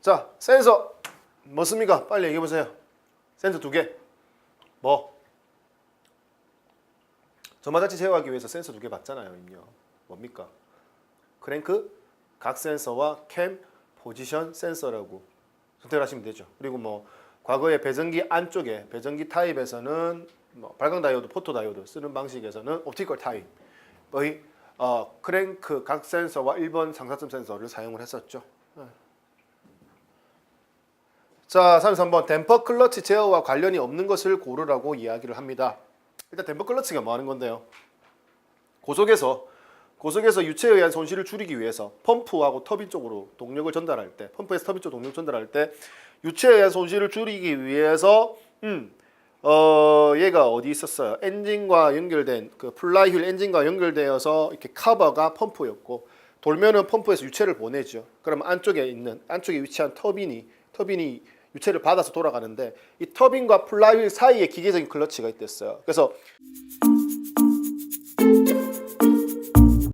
자, 센서 뭐습니까? 빨리 얘기해 보세요. 센서 두 개. 뭐? 저마다치 제어하기 위해서 센서 두 개 봤잖아요, 임요. 뭡니까? 크랭크, 각 센서와 캠, 포지션 센서라고 선택을 하시면 되죠. 그리고 뭐 과거에 배전기 안쪽에 배전기 타입에서는 뭐 발광 다이오드, 포토 다이오드 쓰는 방식에서는 옵티컬 타입의 어, 크랭크 각 센서와 1번 상사점 센서를 사용을 했었죠. 네. 자, 33번 댐퍼 클러치 제어와 관련이 없는 것을 고르라고 이야기를 합니다. 일단 댐퍼 클러치가 뭐 하는 건데요? 고속에서 고속에서 유체에 의한 손실을 줄이기 위해서 펌프하고 터빈 쪽으로 동력을 전달할 때 펌프에서 터빈 쪽 동력 전달할 때 유체에 의한 손실을 줄이기 위해서 음, 어, 얘가 어디 있었어요? 엔진과 연결된 그 플라이 휠 엔진과 연결되어서 이렇게 커버가 펌프였고 돌면은 펌프에서 유체를 보내죠. 그럼 안쪽에 있는 안쪽에 위치한 터빈이 터빈이 유체를 받아서 돌아가는데 이 터빈과 플라이휠 사이에 기계적인 클러치가 있댔어요. 그래서